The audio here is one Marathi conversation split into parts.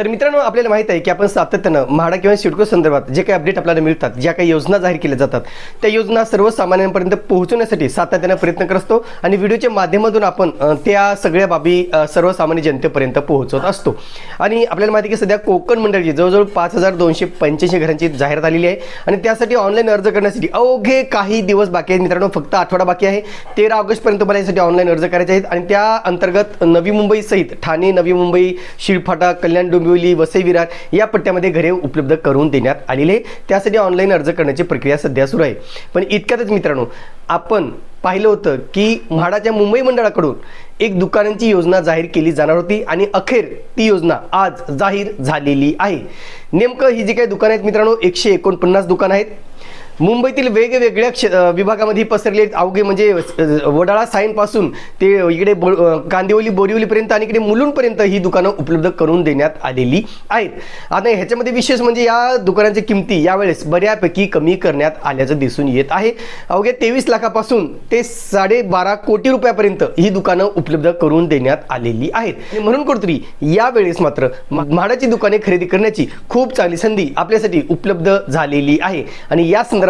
तर मित्रांनो आपल्याला माहीत आहे की आपण सातत्यानं म्हाडा किंवा सिडको संदर्भात जे काही अपडेट आपल्याला मिळतात ज्या काही योजना जाहीर केल्या जातात त्या योजना सर्वसामान्यांपर्यंत पोहोचवण्यासाठी सातत्यानं प्रयत्न करत असतो आणि व्हिडिओच्या माध्यमातून आपण त्या सगळ्या बाबी सर्वसामान्य जनतेपर्यंत पोहोचवत असतो. आणि आपल्याला माहिती आहे की सध्या कोकण मंडळाची जवळजवळ पाच हजार दोनशे पंच्याऐंशी घरांची जाहिरात आलेली आहे आणि त्यासाठी ऑनलाईन अर्ज करण्यासाठी अवघे काही दिवस बाकी आहेत. मित्रांनो फक्त आठवडा बाकी आहे. तेरा ऑगस्टपर्यंत मला यासाठी ऑनलाईन अर्ज करायचे आहेत आणि त्या अंतर्गत नवी मुंबई सहित ठाणे नवी मुंबई शिळफाटा कल्याण डोंबिवली वसई विरार या पट्ट्यामध्ये घरे उपलब्ध करून देण्यात आलेले त्यासाठी ऑनलाईन अर्ज करण्याची प्रक्रिया सध्या सुरू आहे. पण इतक्यातच मित्रांनो आपण पाहिलं होतं की म्हाडाच्या मुंबई मंडळाकडून एक दुकानांची योजना जाहीर केली जाणार होती आणि अखेर ती योजना आज जाहीर झालेली आहे. नेमकं ही जी काही दुकानं आहेत मित्रांनो एकशे एकोणपन्नास दुकानं आहेत. मुंबईतील वेगवेगळ्या क्ष विभागामध्ये पसरले आहेत. अवघे म्हणजे वडाळा साईनपासून ते इकडे बो कांदिवली बोरिवलीपर्यंत आणि इकडे मुलुंडपर्यंत ही दुकानं उपलब्ध करून देण्यात आलेली आहेत. आता ह्याच्यामध्ये विशेष म्हणजे या दुकानांच्या किमती यावेळेस बऱ्यापैकी कमी करण्यात आल्याचं दिसून येत आहे. अवघ्या तेवीस लाखापासून ते साडेबारा कोटी रुपयापर्यंत ही दुकानं उपलब्ध करून देण्यात आलेली आहेत. म्हणून कुठतरी यावेळेस मात्र म्हाडाची दुकाने खरेदी करण्याची खूप चांगली संधी आपल्यासाठी उपलब्ध झालेली आहे. आणि या संदर्भात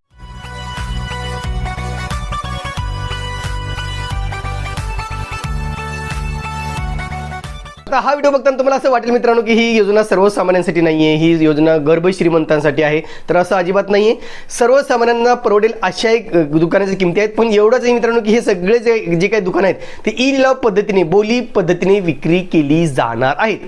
आता हा व्हिडिओ बघताना तुम्हाला असं वाटेल मित्रांनो की ही योजना सर्वसामान्यांसाठी नाही आहे ही योजना गर्भ श्रीमंतांसाठी आहे. तर असं अजिबात नाही आहे सर्वसामान्यांना परवडेल अशा एक दुकानाच्या किमती आहेत. पण एवढंच आहे मित्रांनो की हे सगळे जे जे काही दुकानं आहेत ते ई लिलाव पद्धतीने बोली पद्धतीने विक्री केली जाणार आहेत.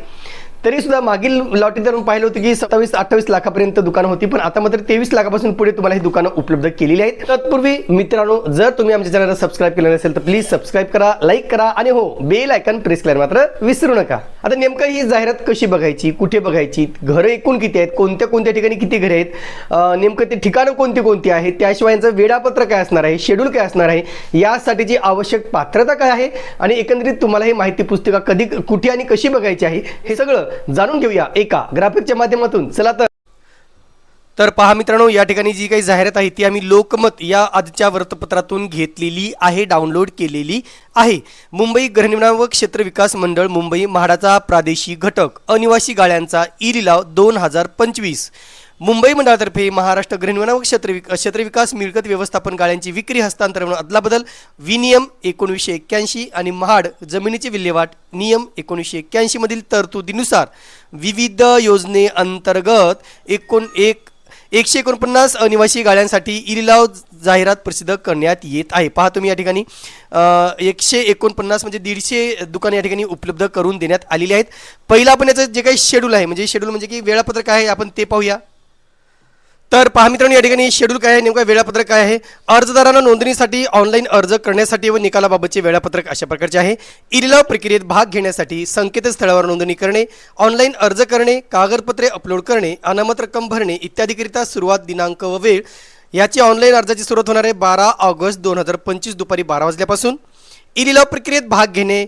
तरी सुद्धा मागील लॉटरी तर पाहिलं होतं की सत्तावीस अठ्ठावीस लाखापर्यंत दुकानं होती पण आता मात्र तेवीस लाखापासून पुढे तुम्हाला ही दुकानं उपलब्ध केलेली आहेत. तत्पूर्वी मित्रांनो जर तुम्ही आमच्या चॅनलला सबस्क्राईब केलं नसेल तर प्लीज सबस्क्राईब करा लाईक करा आणि हो बेल आयकन प्रेस करायला मात्र विसरू नका. आता नेमकं ही जाहिरात कशी बघायची कुठे बघायची घरं एकूण किती आहेत कोणत्या कोणत्या ठिकाणी किती घरे आहेत नेमकं ते ठिकाणं कोणती कोणती आहेत त्याशिवाय यांचं वेळापत्र काय असणार आहे शेड्यूल काय असणार आहे यासाठीची आवश्यक पात्रता काय आहे आणि एकंदरीत तुम्हाला ही माहिती पुस्तिका कधी कुठे आणि कशी बघायची आहे हे सगळं जाणून घेऊया एका ग्राफिकच्या माध्यमातून. चला तर. तर पहा मित्रांनो या ठिकाणी जी काही जाहिरात आहे ती आम्ही लोकमत या आजच्या वृत्तपत्रातून घेतलेली आहे डाउनलोड केलेली आहे. मुंबई गृहनिर्माण व क्षेत्र विकास मंडळ मुंबई म्हाडाचा प्रादेशिक घटक अनिवासी गाळ्यांचा ई लिलाव दोन हजार पंचवीस. मुंबई मंडळातर्फे महाराष्ट्र गृहनिर्माण क्षेत्र विक क्षेत्रविकास मिळकत व्यवस्थापन गाळ्यांची विक्री हस्तांतरण अदलाबदल विनियम एकोणीसशे एक्क्याऐंशी आणि महाड जमिनीची विल्हेवाट नियम एकोणीसशे एक्क्याऐंशी मधील तरतुदीनुसार विविध योजनेअंतर्गत एकोण एक एकशे एकोणपन्नास अनिवासी गाड्यांसाठी ई लिलाव जाहिरात प्रसिद्ध करण्यात येत आहे. पहा तुम्ही या ठिकाणी. एकशे एकोणपन्नास म्हणजे दीडशे दुकाने या ठिकाणी उपलब्ध करून देण्यात आलेली आहेत. पहिलं आपण याचं जे काही शेड्यूल आहे म्हणजे शेड्यूल म्हणजे की वेळापत्रक आहे आपण ते पाहूया. तर पहा मित्रांनो या ठिकाणी शेड्यूल काय आहे नेमकं वेळापत्रक काय आहे? अर्जदारांना नोंदणीसाठी ऑनलाईन अर्ज करण्यासाठी व निकालाबाबतचे वेळापत्रक अशा प्रकारचे आहे. ई लिलाव प्रक्रियेत भाग घेण्यासाठी संकेतस्थळावर नोंदणी करणे ऑनलाईन अर्ज करणे कागदपत्रे अपलोड करणे अनामत रक्कम भरणे इत्यादीकरिता सुरुवात दिनांक व वेळ याची ऑनलाईन अर्जाची सुरुवात होणार आहे बारा ऑगस्ट दोन हजार पंचवीस दुपारी बारा वाजल्यापासून. ई लिलाव प्रक्रियेत भाग घेणे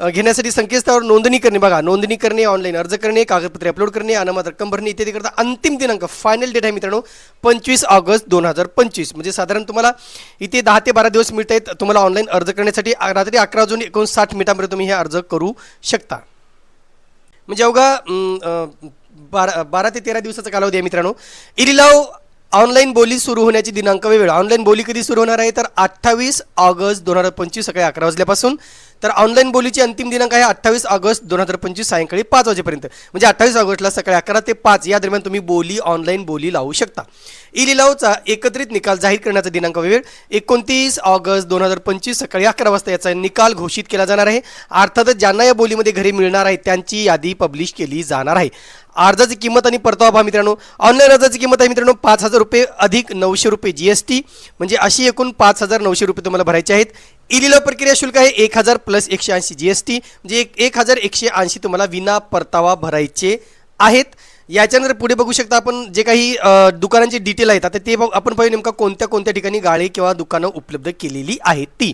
घेण्यासाठी संकेतस्थळावर नोंदणी करणे. बघा नोंदणी करणे ऑनलाईन अर्ज करणे कागदपत्रे अपलोड करणे अनामत रक्कम भरणे इत्यादी करता अंतिम दिनांक फायनल डेट आहे मित्रांनो पंचवीस ऑगस्ट दोन हजार पंचवीस. म्हणजे साधारण तुम्हाला इथे दहा ते बारा दिवस मिळत आहेत तुम्हाला ऑनलाईन अर्ज करण्यासाठी रात्री अकरा वाजून एकोणसाठ मिनिटांपर्यंत तुम्ही हे अर्ज करू शकता. म्हणजे अवघा बारा बारा ते तेरा दिवसाचा कालावधी आहे मित्रांनो. इरिलाव ऑनलाईन बोली सुरू होण्याची दिनांक वेळ. ऑनलाईन बोली कधी सुरू होणार आहे? तर अठ्ठावीस ऑगस्ट दोन हजार पंचवीस सकाळी अकरा वाजल्यापासून तर ऑनलाईन बोलीची अंतिम दिनांक आहे अठ्ठावीस ऑगस्ट दोन हजार पंचवीस सायंकाळी पाच वाजेपर्यंत. म्हणजे अठ्ठावीस ऑगस्टला सकाळी अकरा ते पाच या दरम्यान तुम्ही बोली ऑनलाईन बोली लावू शकता. ई लिलावचा एकत्रित निकाल जाहीर करण्याचा दिनांक वेळ एकोणतीस ऑगस्ट दोन हजार पंचवीस सकाळी अकरा वाजता याचा निकाल घोषित केला जाणार आहे. अर्थातच ज्यांना या बोलीमध्ये घरी मिळणार आहे त्यांची यादी पब्लिश केली जाणार आहे. अर्जाची किंमत आणि परतावा पहा मित्रांनो. ऑनलाईन अर्जाची किंमत आहे मित्रांनो पाच हजार रुपये अधिक नऊशे रुपये जी एस टी म्हणजे अशी एकूण पाच हजार नऊशे रुपये तुम्हाला भरायचे आहेत. ई लिलाव प्रक्रिया शुल्क आहे एक हजार प्लस एकशे ऐंशी जी एस टी म्हणजे एक एक हजार एकशे ऐंशी तुम्हाला विना परतावा भरायचे आहेत. याच्यानंतर पुढे बघू शकता आपण जे काही दुकानांची डिटेल आहेत आता ते बघ- आपण पाहू नेमका कोणत्या कोणत्या ठिकाणी गाळी किंवा दुकानं उपलब्ध केलेली आहेत ती.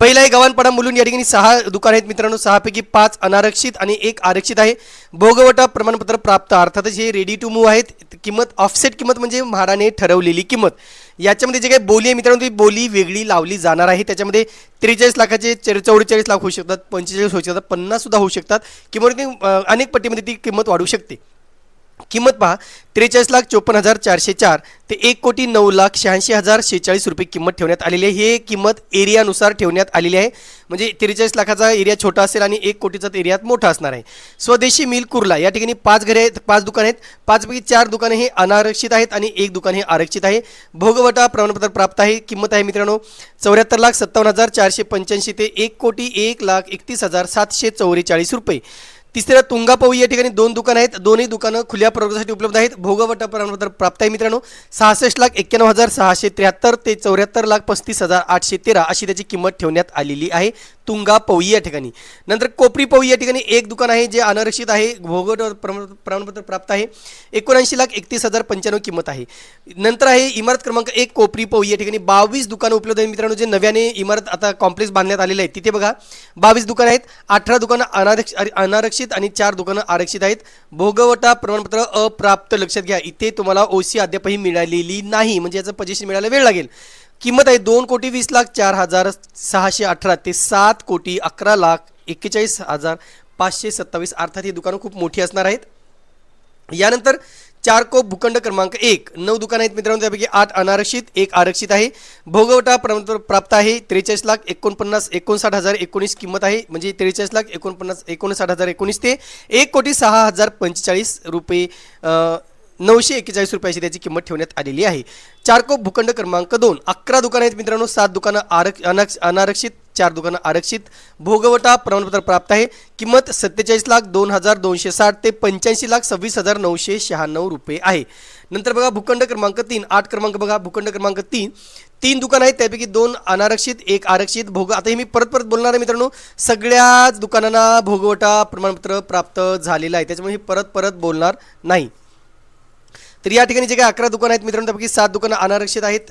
पहिला आहे गव्हाणपाडा मुलून या ठिकाणी सहा दुकान आहेत मित्रांनो. सहापैकी पाच अनारक्षित आणि एक आरक्षित आहे. भोगवटा प्रमाणपत्र प्राप्त अर्थातच हे रेडी टू मूव्ह आहेत. किंमत ऑफसेट किंमत म्हणजे म्हाडाने ठरवलेली किंमत. याच्यामध्ये जे काही बोली आहे मित्रांनो ती बोली वेगळी लावली जाणार आहे. त्याच्यामध्ये त्रेचाळीस लाखाचे चौवेचाळीस लाख होऊ शकतात पंचेचाळीस होऊ शकतात पन्नाससुद्धा होऊ शकतात. किंवा अनेक पट्टीमध्ये ती किंमत वाढू शकते. किंमत पहा त्रेचाळीस लाख चोपन्न हजार चारशे चार ते एक कोटी नऊ लाख शहाऐंशी हजार शेहेचाळीस रुपये किंमत ठेवण्यात आलेली आहे. हे किंमत एरियानुसार ठेवण्यात आलेली आहे. म्हणजे त्रेचाळीस लाखाचा एरिया छोटा असेल आणि एक कोटीचा एरियात मोठा असणार आहे. स्वदेशी मिल कुर्ला या ठिकाणी पाच घरे आहेत पाच दुकान आहेत. पाचपैकी चार दुकाने हे अनारक्षित आहेत आणि एक दुकान हे आरक्षित आहे. भोगवटा प्रमाणपत्र प्राप्त आहे. किंमत आहे मित्रांनो चौऱ्याहत्तर लाख सत्तावन्न हजार चारशे पंच्याऐंशी ते एक कोटी एक लाख एकतीस हजार सातशे चौवेचाळीस रुपये. तिसऱ्या तुंगापवी या ठिकाणी दोन दुकानं आहेत. दोन्ही दुकानं खुल्या प्रवर्गासाठी उपलब्ध आहेत. भोगवटा प्रमाणपत्र प्राप्त आहे मित्रांनो. सहासष्ट लाख एक्क्याण्णव हजार सहाशे त्र्याहत्तर ते चौऱ्याहत्तर लाख पस्तीस हजार आठशे तेरा अशी त्याची किंमत ठेवण्यात आलेली आहे. तुंगा पवई या ठिकाणी. नंतर कोपरी पवई या ठिकाणी एक दुकान आहे जे अनारक्षित आहे. भोगवट प्रमाण- प्रमाणपत्र प्राप्त आहे. एकोणऐंशी लाख एकतीस हजार पंच्याण्णव किंमत आहे. नंतर आहे इमारत क्रमांक एक कोपरी पवई या ठिकाणी बावीस दुकानं उपलब्ध आहेत मित्रांनो जे नव्याने इमारत आता कॉम्प्लेक्स बांधण्यात आलेले आहेत. तिथे बघा बावीस दुकानं आहेत. अठरा दुकानं अनारक्ष अनारक्षित आणि चार दुकानं आरक्षित आहेत. भोगवटा प्रमाणपत्र अप्राप्त लक्षात घ्या. इथे तुम्हाला ओसी अद्यापही मिळालेली नाही. म्हणजे याचं पजेशन मिळायला वेळ लागेल. किंमत आहे दोन कोटी वीस लाख चार हजार सहाशे अठरा ते सात कोटी अकरा लाख एक्केचाळीस हजार पाचशे सत्तावीस. अर्थात ही दुकानं खूप मोठी असणार आहेत. यानंतर चार कोप भूखंड क्रमांक एक. नऊ दुकान आहेत मित्रांनो त्यापैकी आठ अनारक्षित एक आरक्षित आहे. भोगवटा प्राप्त आहे त्रेचाळीस लाख एकोणपन्नास एकोणसाठ हजार एकोणीस किंमत आहे. म्हणजे त्रेचाळीस लाख एकोणपन्नास एकोणसाठ हजार एकोणीस ते एक कोटी सहा हजार पंचेचाळीस रुपये नऊशे एक्केचाळीस रुपयाची त्याची किंमत ठेवण्यात आलेली आहे. चारकोप भूखंड क्रमांक दोन. अकरा दुकानं आहेत मित्रांनो सात दुकानं आरक्ष अनारक्षित चार दुकानं आरक्षित. भोगवटा प्रमाणपत्र प्राप्त आहे. किंमत सत्तेचाळीस लाख दोन हजार दोनशे साठ ते पंच्याऐंशी लाख सव्वीस हजार नऊशे शहाण्णव रुपये आहे. नंतर बघा भूखंड क्रमांक तीन आठ क्रमांक बघा भूखंड क्रमांक तीन. तीन दुकान आहेत त्यापैकी दोन अनारक्षित एक आरक्षित. भोग आता हे मी परत परत बोलणार आहे मित्रांनो. सगळ्याच दुकानांना भोगवटा प्रमाणपत्र प्राप्त झालेलं आहे. त्याच्यामुळे हे परत परत बोलणार नाही. तर या ठिकाणी जे काही अकरा दुकानं आहेत मित्रांनो त्यापैकी सात दुकानं अनारक्षित आहेत.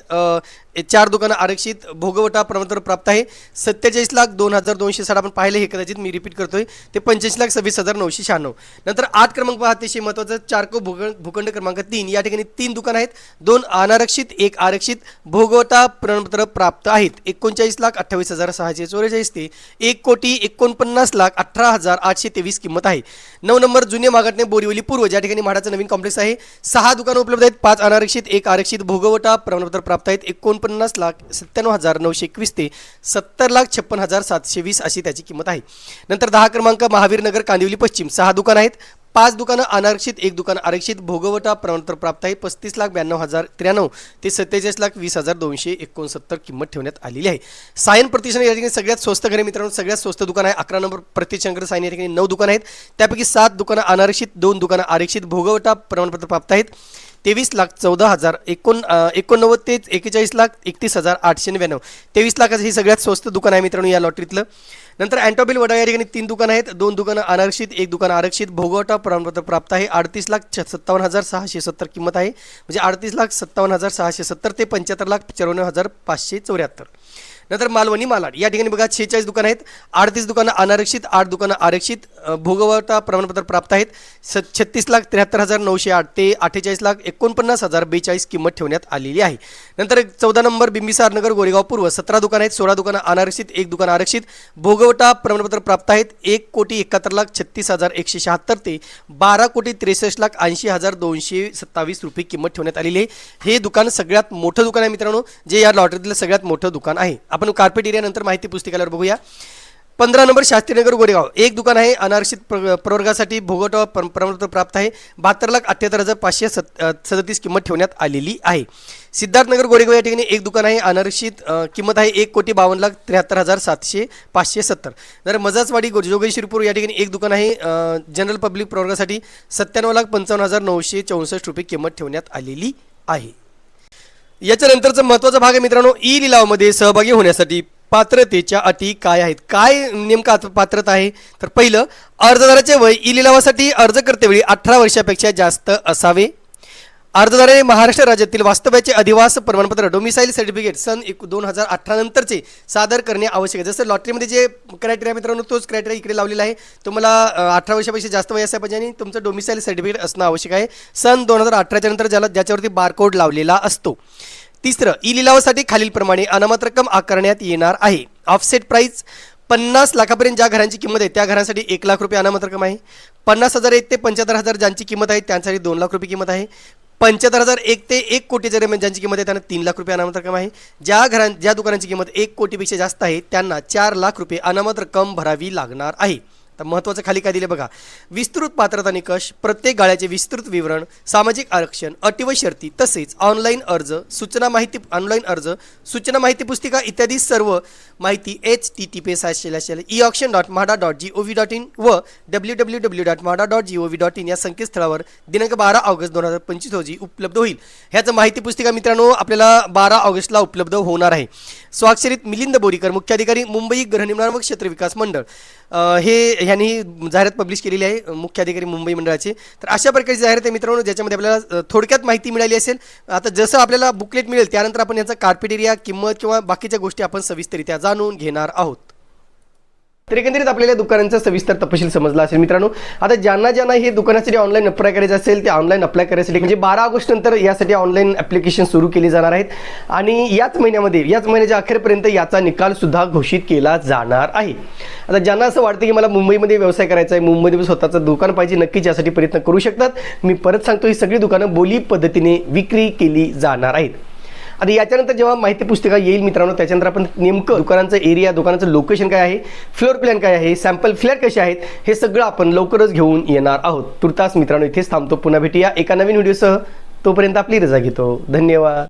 चार दुकानं आरक्षित भोगवटा प्रमाणपत्र प्राप्त आहे. सत्तेचाळीस लाख दोन हजार दोनशे साठ आपण पाहिलं हे कदाचित मी रिपीट करतोय. ते पंचेचाळीस लाख सव्वीस हजार नऊशे शहाण्णव. नंतर आठ क्रमांक पहा अतिशय महत्त्वाचं चारको भूग भूखंड क्रमांक तीन. या ठिकाणी तीन दुकानं आहेत. दोन अनारक्षित एक आरक्षित भोगवटा प्रमाणपत्र प्राप्त आहेत. एकोणचाळीस लाख अठ्ठावीस हजार सहाशे चौवेचाळीस ते एक कोटी एकोणपन्नास लाख अठरा हजार आठशे तेवीस किंमत आहे. नऊ नंबर जुने मागाटणे बोरिवली पूर्व ज्या ठिकाणी म्हाडाचं नवीन कॉम्प्लेक्स आहे सहा दुकानं उपलब्ध आहेत पाच अनारक्षित एक आरक्षित भोगवटा. प्रमाणपत्र प्राप्त आहेत एकोणपन्नास लाख सत्त्याण्णव हजार नऊशे एकवीस ते सत्तर लाख छप्पन हजार सातशे वीस अशी त्याची किंमत आहे. नंतर दहा क्रमांक महावीर नगर कांदिवली पश्चिम. सहा दुकानं आहेत. पाच दुकानं अनारक्षित एक दुकान आरक्षित भोगवटा प्रमाणपत्र प्राप्त आहे. पस्तीस लाख ब्याण्णव हजार त्र्याण्णव ते सत्तेचाळीस लाख वीस हजार दोनशे एकोणसत्तर किंमत ठेवण्यात आलेली आहे. सायन प्रतिष्ठान या ठिकाणी सगळ्यात स्वस्त घरे मित्रांनो सगळ्यात स्वस्त दुकान आहे. अकरा नंबर प्रतिशंकर सायन या ठिकाणी नऊ दुकानं आहेत. त्यापैकी सात दुकानं अनारक्षित दोन दुकानं आरक्षित भोगवटा प्रमाणपत्र प्राप्त आहेत. तेवीस लाख चौदा हजार एकोण एकोणनव्वद ते एकेचाळीस लाख एकतीस हजार आठशे नव्याण्णव. तेवीस लाखाचं हे सगळ्यात स्वस्त दुकान आहे मित्रांनो या लॉटरीतलं. नंतर अँटोबिल वडा या ठिकाणी तीन दुकानं आहेत. दोन दुकानं अनारक्षित एक दुकान आरक्षित. भोगवटा प्रमाणपत्र प्राप्त आहे. अडतीस लाख छ- सत्तावन्न हजार सहाशे सत्तर किंमत आहे. म्हणजे अडतीस लाख सत्तावन्न हजार सहाशे सत्तर ते पंच्याहत्तर लाख चौऱ्याण्णव हजार पाचशे चौऱ्याहत्तर. नंतर मालवणी मालाड. या ठिकाणी बघा शेहेचाळीस दुकानं आहेत अडतीस दुकानं अनारक्षित आठ दुकानं आरक्षित भोगवता भोगवटा प्रमाणपत्र प्राप्त आहेत. स छत्तीस लाख त्र्याहत्तर हजार नऊशे आठ ते अठ्ठेचाळीस लाख एकोणपन्नास हजार बेचाळीस किंमत ठेवण्यात आलेली आहे. नंतर चौदा नंबर बिंबिसार नगर गोरेगाव पूर्व. सतरा दुकानं आहेत सोळा दुकानं अनारक्षित एक दुकान आरक्षित. भोगवटा प्रमाणपत्र प्राप्त आहेत एक कोटी एकाहत्तर लाख छत्तीस हजार एकशे शहात्तर ते बारा कोटी त्रेसष्ट लाख ऐंशी हजार दोनशे सत्तावीस रुपये किंमत ठेवण्यात आलेली आहे. हे दुकान सगळ्यात मोठं दुकान आहे मित्रांनो जे या लॉटरीतलं सगळ्यात मोठं दुकान आहे. आपण कार्पेट एरियानंतर माहिती पुस्तिकाल्यावर बघूया. पंधरा नंबर शास्त्रीनगर गोरेगाव. एक दुकान आहे अनारक्षित प्र प्रवर्गासाठी भोगवटा प्रमाणपत्र प्राप्त आहे. बहात्तर लाख अठ्ठ्याहत्तर हजार पाचशे सत सदतीस किंमत ठेवण्यात आलेली आहे. सिद्धार्थनगर गोरेगाव या ठिकाणी एक दुकान आहे अनारक्षित किंमत आहे एक कोटी बावन्न लाख त्र्याहत्तर हजार सातशे पाचशे सत्तर. तर मजाजवाडी जोगेश्वरपूर या ठिकाणी एक दुकान आहे जनरल पब्लिक प्रवर्गासाठी सत्त्याण्णव लाख पंचावन्न हजार नऊशे चौसष्ट रुपये किंमत ठेवण्यात आलेली आहे. याच्यानंतरचा महत्त्वाचा भाग आहे मित्रांनो ई लिलावमध्ये सहभागी होण्यासाठी पात्रतेच्या अटी काय आहेत? काय नेमका पात्रता आहे? तर पहिलं अर्जदाराचे वय ई लिलावासाठी अर्ज करतेवेळी अठरा वर्षापेक्षा जास्त असावे. अर्जदाराने महाराष्ट्र राज्यातील वास्तव्याचे अधिवास प्रमाणपत्र डोमिसाईल सर्टिफिकेट सन एक दोन हजार अठरा नंतरचे सादर करणे आवश्यक आहे. जसं लॉटरीमध्ये जे क्रायटेरिया मित्रांनो तोच क्रायटेरिया इकडे लावलेला आहे. तुम्हाला अठरा वर्षापेक्षा जास्त वय असायला पाहिजे आणि तुमचं डोमिसाईल सर्टिफिकेट असणं आवश्यक आहे. सन दोन हजार अठराच्या नंतर ज्याला ज्याच्यावरती बारकोड लावलेला असतो. तिसरं ई लिलावासाठी खालीलप्रमाणे अनामत रक्कम आकारण्यात येणार आहे. ऑफसेट प्राईस पन्नास लाखापर्यंत ज्या घरांची किंमत आहे त्या घरांसाठी एक लाख रुपये अनामत रक्कम आहे. पन्नास हजार एक ते पंच्याहत्तर हजार ज्यांची किंमत आहे त्यांसाठी दोन लाख रुपये किंमत आहे. पंच्याहत्तर हजार एक ते एक कोटीच्या दरम्यान म्हणजे ज्यांची किंमत आहे त्यांना तीन लाख रुपये अनामत रक्कम आहे. ज्या घरां ज्या दुकानांची किंमत एक कोटीपेक्षा जास्त आहे त्यांना चार लाख रुपये अनामत रक्कम भरावी लागणार आहे. तर महत्त्वाचं खाली काय दिले बघा. विस्तृत पात्रता निकष प्रत्येक गाळ्याचे विस्तृत विवरण सामाजिक आरक्षण अटी व शर्ती तसेच ऑनलाईन अर्ज सूचना माहिती ऑनलाईन अर्ज सूचना माहिती पुस्तिका इत्यादी सर्व माहिती H T T P S E option dot MHADA dot G O V dot in व W W W dot MHADA dot G O V dot in या संकेतस्थळावर दिनांक बारा ऑगस्ट दोन हजार पंचवीस रोजी उपलब्ध होईल. ह्याचं माहिती पुस्तिका मित्रांनो आपल्याला बारा ऑगस्टला उपलब्ध होणार आहे. स्वाक्षरित मिलिंद बोरीकर मुख्याधिकारी मुंबई गृहनिर्माण व क्षेत्र विकास मंडळ. हे ह्यांनी जाहिरात पब्लिश केलेली आहे मुख्य अधिकारी मुंबई मंडळाचे. तर अशा प्रकारची जाहिरात आहे मित्रांनो ज्याच्यामध्ये आपल्याला थोडक्यात माहिती मिळाली असेल. आता जसं आपल्याला बुकलेट मिळेल त्यानंतर आपण याचा कार्पेट एरिया किंमत किंवा बाकीच्या गोष्टी आपण सविस्तरित्या जाणून घेणार आहोत. तर एकंदरीत आपल्याला दुकानांचा सविस्तर तपशील समजला असेल मित्रांनो. आता ज्यांना ज्यांना हे दुकानासाठी ऑनलाईन अप्लाय करायचं असेल ते ऑनलाईन अप्लाय करायसाठी म्हणजे बारा ऑगस्ट नंतर यासाठी ऑनलाईन ॲप्लिकेशन सुरू केली जाणार आहेत. आणि याच महिन्यामध्ये याच महिन्याच्या अखेरपर्यंत याचा निकाल सुद्धा घोषित केला जाणार आहे. आता ज्यांना असं वाटतं की मला मुंबईमध्ये व्यवसाय करायचा आहे मुंबईमध्ये स्वतःचं दुकान पाहिजे नक्कीच यासाठी प्रयत्न करू शकतात. मी परत सांगतो ही सगळी दुकानं बोली पद्धतीने विक्री केली जाणार आहेत. आता याच्यानंतर जेव्हा माहिती पुस्तिका येईल मित्रांनो त्याच्यानंतर आपण नेमकं दुकानांचं एरिया दुकानाचं लोकेशन काय आहे फ्लोअर प्लॅन काय आहे सॅम्पल फ्लॅट कसे आहेत हे सगळं आपण लवकरच घेऊन येणार आहोत. तुर्तास मित्रांनो इथेच थांबतो. पुन्हा भेटूया एका नवीन व्हिडिओसह तोपर्यंत आपली रजा घेतो. धन्यवाद.